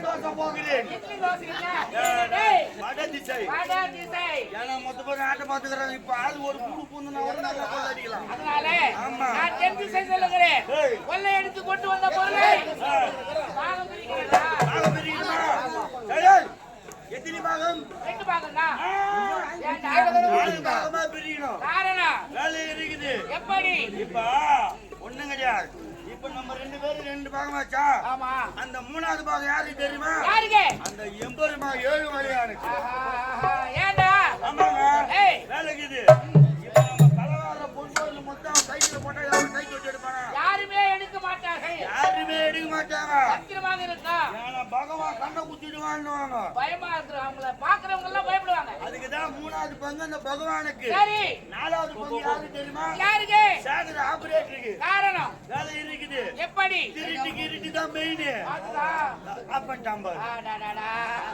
தோசை போகிறேன் இப்ப ஆள் ஒரு கூடு பூந்து அடிக்கலாம் எடுத்து கொண்டு வந்த பொருளை பாகம் பிரிக்கிறீங்களா பாகம் பிரிக்கிறீங்களா எப்படி இப்ப ஒண்ணும் இப்ப நம்ம ரெண்டு பேரும் ரெண்டு பாகம் பாகமாச்சா ஆமா. அந்த மூணாவது பாகம் யாருக்கு தெரியுமா? யாருக்கு? அந்த எம்பெருமா ஏழு வழியானுக்கு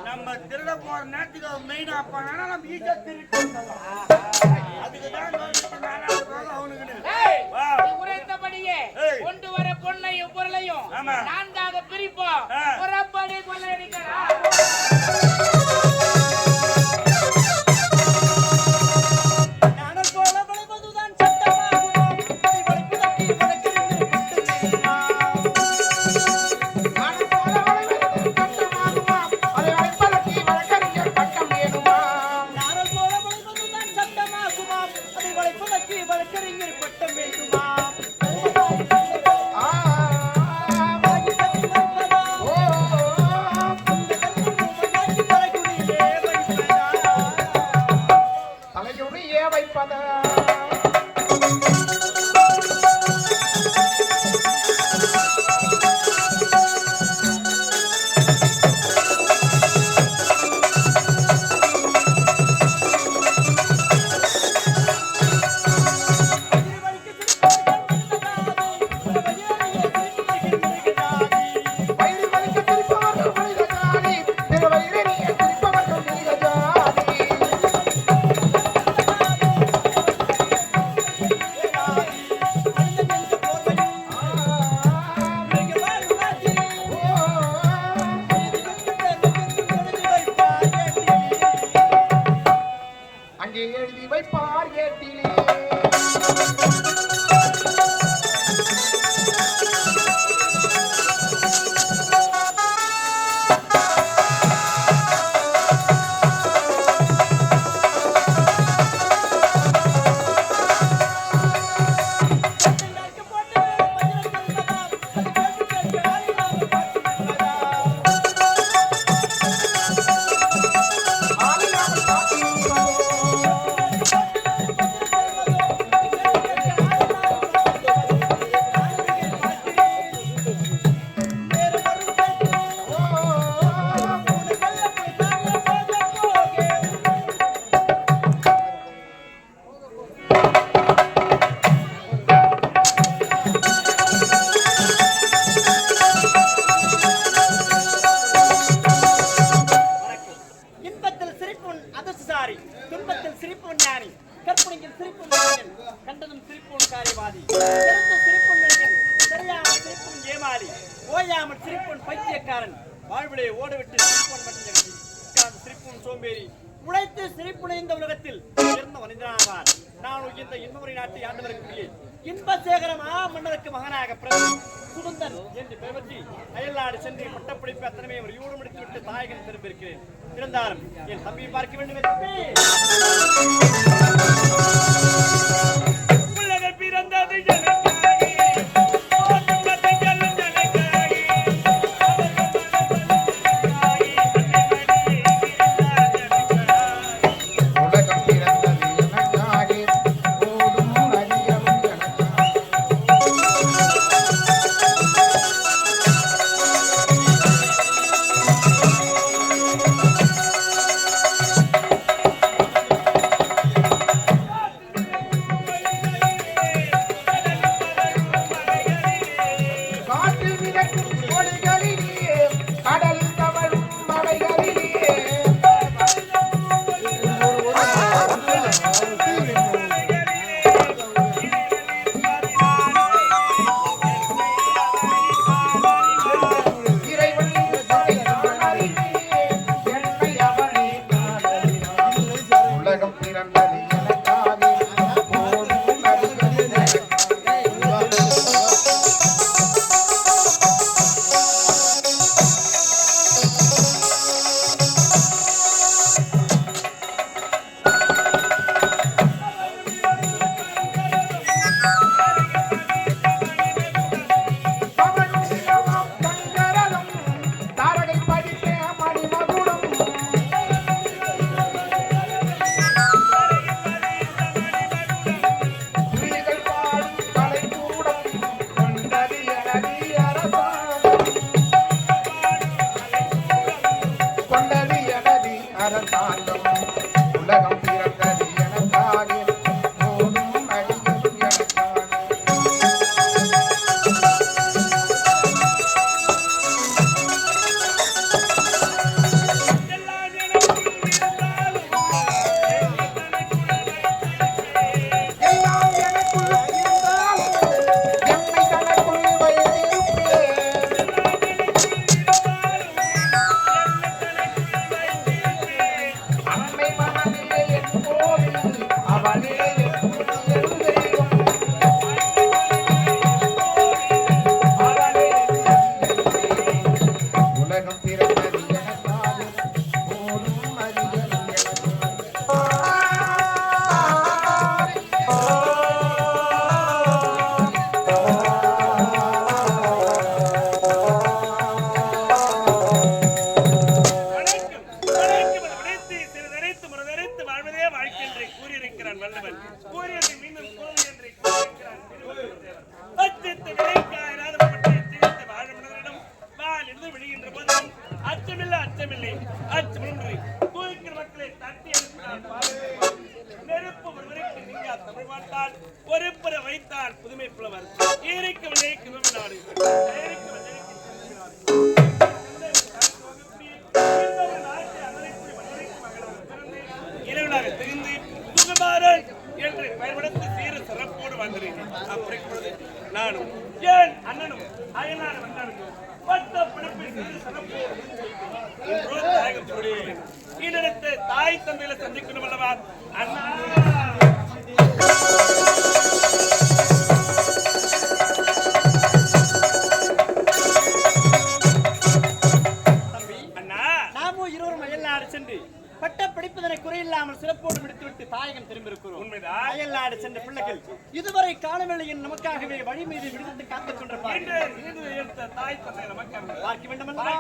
நம்ம திருட நேரத்துக்கு அவன் மெயின் அப்பானா நம்ம ஈஸியா திருட்டு அதுக்குதான் அவனுக்கு கொண்டு வர பொண்ணையும் பொருளையும் நான்காக பிரிப்போம். புறப்படி கொள்ளையடிக்கலாம்.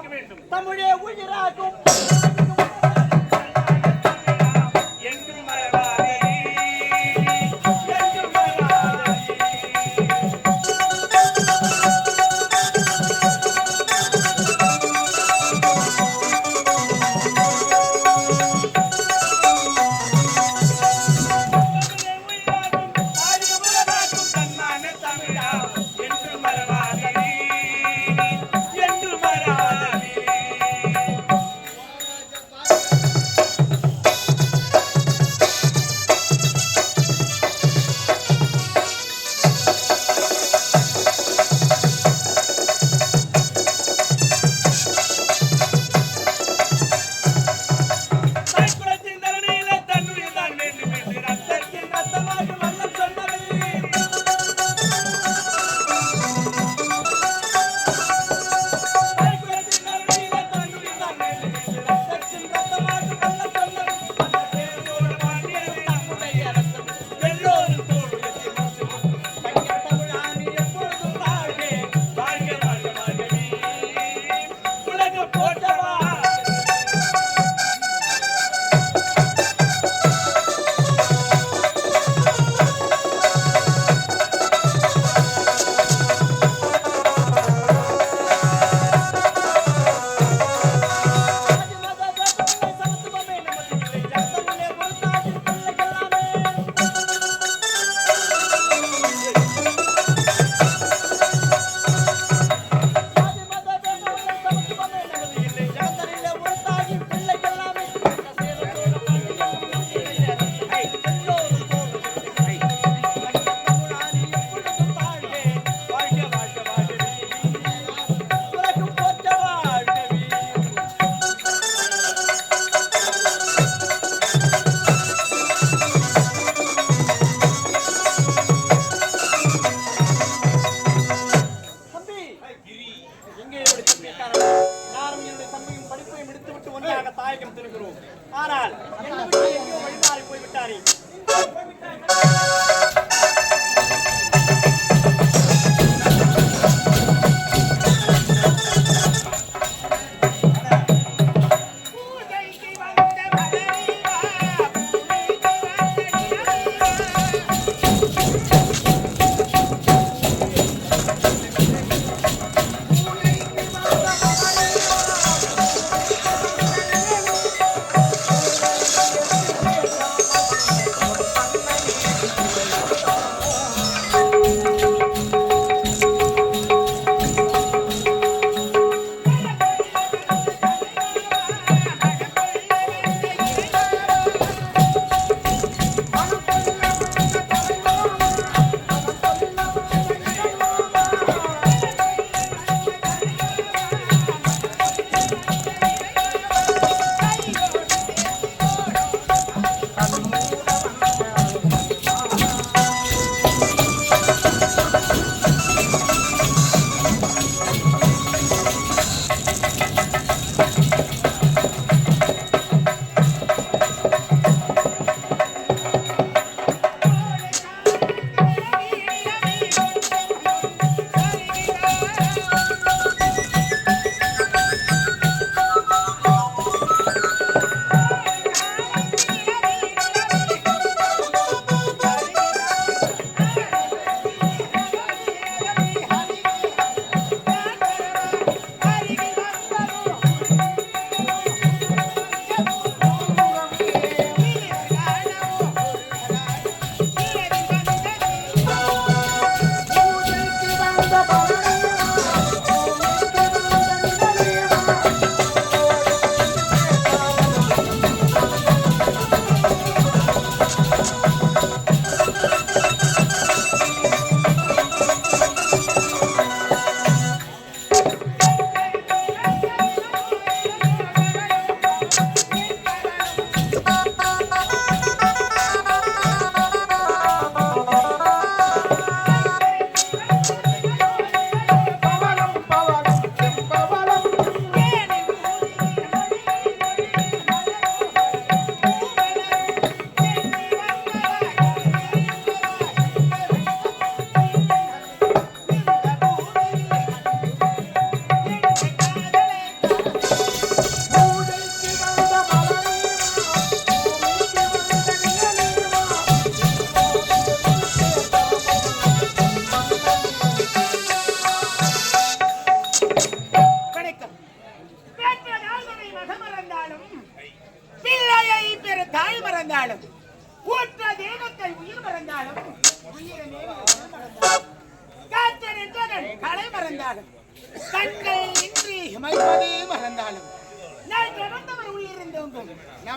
வேண்டும். தமிழே உயிராகும்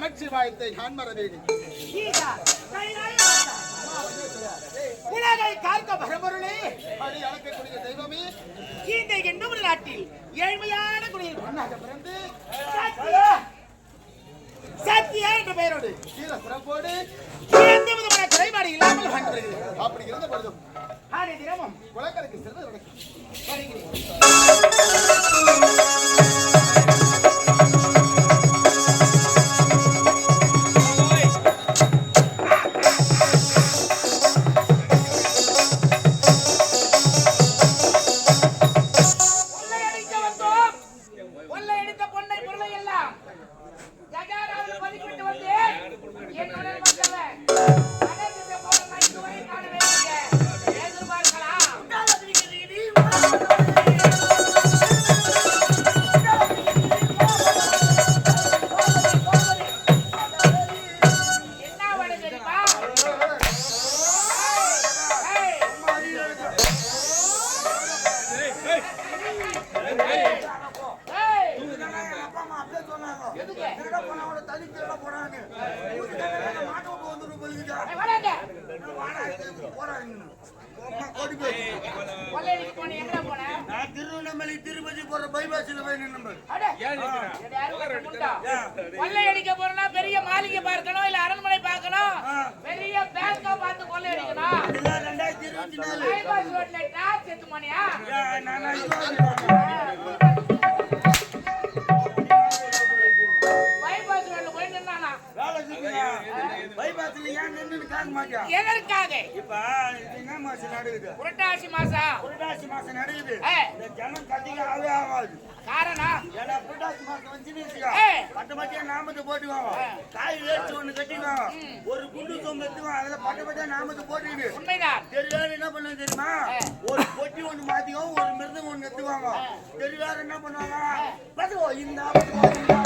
நமச்சிவாயத்தை நான் மறந்தேன். உலகை காக்க தெய்வமே. இந்த நாட்டில் ஏழ்மையான குடியில் பொண்ணாக பிறந்து சத்தியா என்ற பெயரோடு எந்த விதமான குறைபாடு இல்லாமல் அப்படி இருந்த பொழுதும் ஆனை தினமும் நடக்கும் வருகிறேன். போற பைபாஸ்ல போய் நின்னு பாரு. அட, இது யாரும் கட்ட முண்டா? கொள்ளையடிக்க போறனா பெரிய மாளிகை பார்க்கணும் இல்ல அரண்மனை பார்க்கணும். பெரிய பேங்கா பார்த்து கொள்ளையடிக்கணும் இதெல்லாம் ரெண்டாயிரத்தி இருபத்தி நாலு. roadல டார்ச் எத்து மணியா வேலை செஞ்சுங்க. பைபாஸ்ல ஏன் நின்னுன்னு கேட்க மாட்டியா? எதற்காக இப்ப இது என்ன மாசம் நடக்குது புரட்டாசி மாசம் புரட்டாசி மாசம் நடக்குது. இந்த ஜனம் ஆவே ஆகாது காரணம் ஏன்னா புரட்டாசி மாசம். ஏய். பட்ட பட்டியா நாமத்தை போட்டுக்குவாங்க. காய் வேஸ்ட் ஒண்ணு கட்டிக்குவாங்க. ஒரு குண்டு சொம்பு எடுத்துக்குவாங்க. அதுல பட்ட பட்டியா நாமத்தை போட்டுக்கிட்டு, உண்மைதான் என்ன பண்ணுவாங்க தெரியுமா? ஒரு பொட்டி ஒண்ணு மாத்திக்குவாங்க, ஒரு மிருதம் ஒண்ணு எடுத்துக்குவாங்க. தெருவாரு என்ன பண்ணுவாங்க? பாத்துக்கோ, இந்தா, பாத்துக்கோ, இந்தா.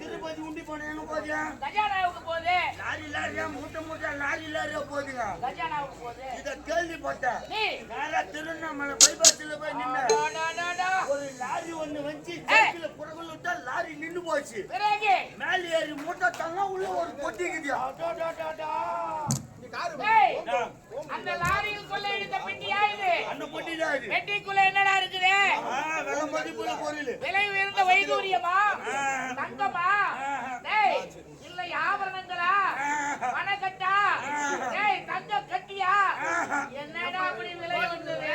திருப்பதி உண்டி போன எங்க போதியா கஜானாவுக்கு போகுது. லாரி லாரியா? மூட்டை மூட்டை லாரி லாரியா போதுங்க கஜானாவுக்கு போகுது. இத கேள்விப்பட்டேன். நீ. நேரா திருவண்ணாமலை பைபாஸ்ல போய் நின்ன. ஒரு லாரி ஒண்ணு வந்து சைக்கிள் புறகுல விட்டா லாரி நின்னு போச்சு. மேல ஏறி மூட்டை தள்ளா உள்ள ஒரு. ஏய், அந்த லாரியில் கொள்ளையடித்த பெட்டியா இது? அந்த இது. பெட்டிக்குள்ள என்னடா இருக்குது? விலை மதிப்புள்ள பொருள் விலை உயர்ந்த வைதூரியமா. தங்கமா? டேய் இல்ல ஆபரணங்களா? பணக்கட்டா? டேய் தங்க கட்டியா? என்னடா அப்படி விலை வந்தது?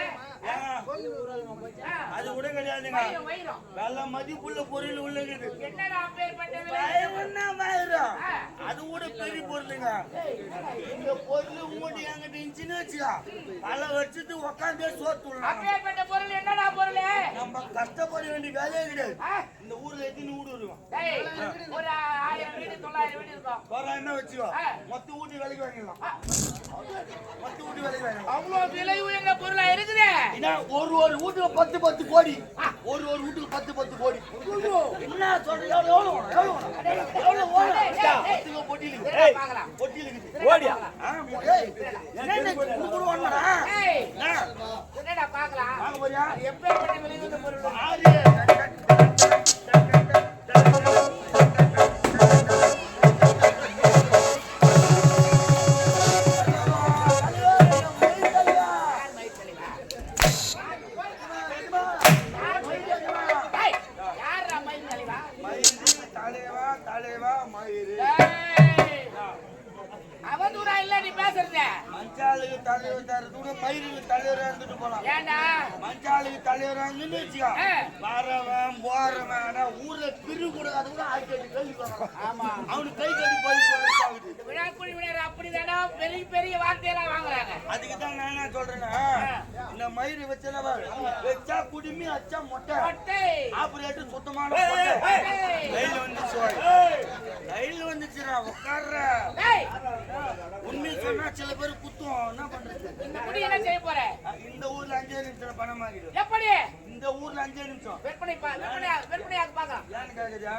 அது கூட கிடையாதுங்க விலை மதிப்புள்ள பொருள் உள்ளது. அது கூட பெரிய பொருளுங்க. இந்த பொருள் உங்கள்கிட்ட என்கிட்ட இருந்துச்சுன்னு வச்சுக்கோ. பல வருஷத்துக்கு உட்காந்தே சோத்து விடலாம் அப்பேற்பட்ட பொருள் என்னடா பொருள்? நம்ம கஷ்டப்பட வேண்டிய வேலையே கிடையாது? இந்த ஊர்ல எத்தனை வீடு இருக்கும்? டேய் ஒரு ஆயிரம் வீடு தொள்ளாயிரம் வீடு இருக்கும். தோராயமா வச்சுக்கோ. மொத்த ஊட்டி விலைக்கு வாங்கிடலாம். மொத்த ஊட்டி விலைக்கு வாங்கிடலாம். அவ்வளவு விலை உயர்ந்த பொருளா இருக்குது? ஏன்னா ஒரு ஒரு வீட்டுக்கு பத்து பத்து கோடி. ஒரு ஒரு வீட்டுக்கு பத்து பத்து கோடி. என்ன சொல்ற? எவ்வளவு பொட்டியில பொட்டியில. ஓடியா? என்னடா வாங்க போறியா? ஆறு. அதுக்கு தான் நான் என்ன சொல்றேன்னா இந்த மயிறு வச்சல வச்சா குடுமி அச்சா மொட்டை. ஒட்டை ஆபரேட்டு சுத்தமான. ரயில் வந்துச்சு ரயில் வந்துச்சுடா உட்கார்ற. உண்மையை சொன்னா சில பேர் குத்துவோம் என்ன பண்றது? இந்த ஊர்ல அஞ்சே நிமிஷம் பணம் ஆகிடும் எப்படி? இந்த ஊர்ல அஞ்சே நிமிஷம். ஏன்னு கேக்குதா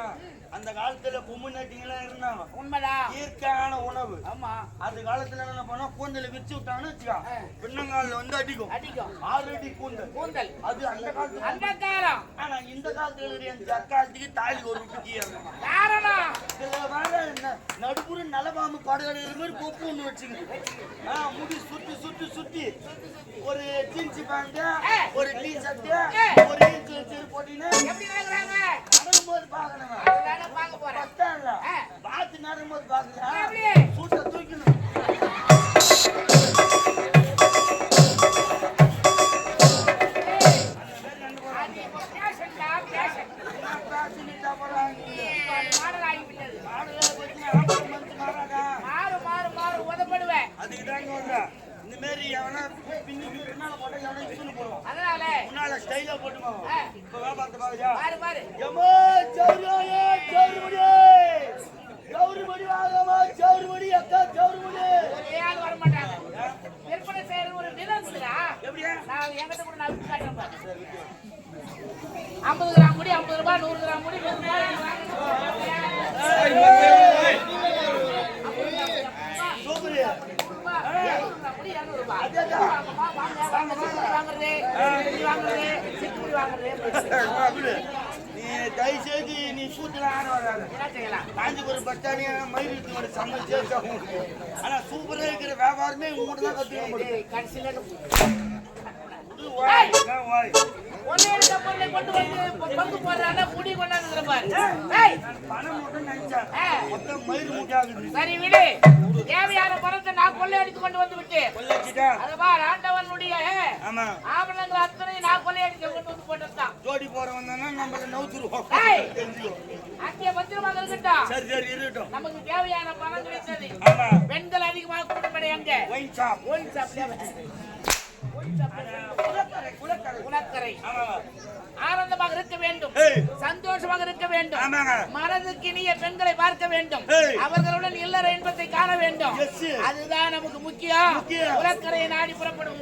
அந்த காலத்துல பொம்மு நட்டிங்கெல்லாம் இருந்தாங்க. உண்மைதான் இயற்கையான உணவு. ஆமா. அந்த காலத்துல என்ன பண்ணா கூந்தல விரிச்சு விட்டாங்கன்னு வச்சுக்கோ. பின்னங்கால்ல வந்து அடிக்கும். அடிக்கும். ஆறு அடி கூந்தல். கூந்தல். அது அந்த காலத்துல. அந்த காலம் ஆனா இந்த காலத்துல இருக்கிற என் தக்காளத்துக்கு தாலி ஒரு பிடிச்சி காரணம் இதுல நடுப்புற நலபாம்பு படுகிற மாதிரி கொப்பு ஒண்ணு வச்சுக்குது ஆ, முடி சுத்தி சுத்தி சுத்தி. ஒரு ஜீன்ஸ் பேண்ட் ஒரு டி ஷர்ட் ஒரு ஈர்க்கு வச்சு போட்டீங்கன்னா எப்படி நடக்கிறாங்க நடக்கும்போது பார்க்கணும் பார்க்க போறேன். பஸ்தான் இல்ல. பார்த்து பார்க்கலாம் மாதிரி எவனா பின்னுக்கு பின்னால போட்டா எவனா இஷ்டம் போடுவான். அதனால முன்னால ஸ்டைலா போட்டுமா. இப்ப வியாபாரத்தை பாக்குறியா பாரு பாரு. எம்மா சௌரியாயே சௌரிமுடி ଦିଅ କାଟିଲେ பங்கு போடுறாங்க முடி கொண்டாந்து பாரு. சரி விடு. தேவையான பணத்தை நான் கொள்ளையடித்து கொண்டு வந்து விட்டேன் கொள்ளைச்சிட்டா அது பார் ஆண்டவனுடைய ஆபரணங்கள் அத்தனை நான் கொள்ளையடித்து கொண்டு வந்து போட்டதுதான். ஜோடி போறவன் தானே நம்மள நவுத்துருவோம். அங்கே பத்திரமாக இருக்கட்டும். சரி சரி இருக்கட்டும். நமக்கு தேவையான பணம் கிடைத்தது. பெண்கள் அதிகமாக கூட்டப்பட எங்க ஒயின் ஷாப் ஒயின் ஷாப்ல ஆனந்தமாக இருக்க வேண்டும். சந்தோஷமாக இருக்க வேண்டும். மனதுக்கு இனிய பெண்களை பார்க்க வேண்டும். அவர்களுடன் இல்லற இன்பத்தை காண வேண்டும். அதுதான் நமக்கு முக்கியம். குளக்கரையை நாடி புறப்படும்.